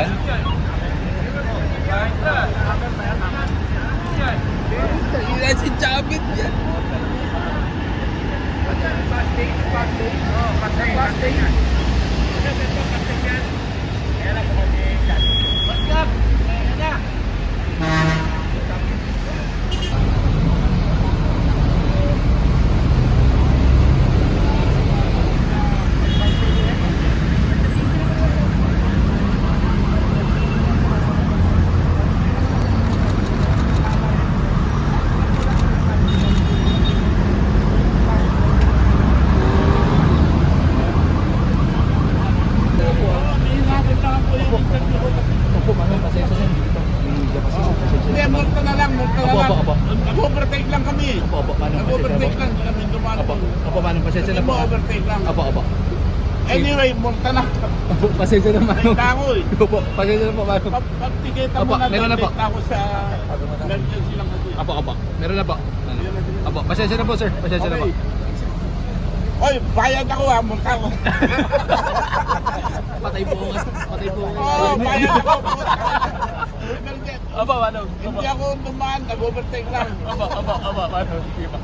Yan. Yan si Chabit yan. Opo, ma'am, pasensya na. Hindi kasi po, pasensya Hindi, na. multa na lang, multa na lang. Nag-overtake lang kami. Pasensya na Nag-overtake po. lang kami. Opo, opo, ma'am, pasensya na po. mo, overtake lang. Opo, opo. Anyway, multa na. Opo, pasensya na. May tao eh. Opo, pasensya na po. Pag- Pagtikita mo na meron na po. ako sa emergency lang kasi. Opo, opo. Meron na po. Ano? Opo, pasensya na po, sir. Pasensya na po. Oy, bayad ako ha, multa ko. Patay po nga. Patay po nga. Oo, bayad ako. Opo, ano? Hindi ako dumaan, nag-overtake lang. Opo, opo, opo, ano? Pa.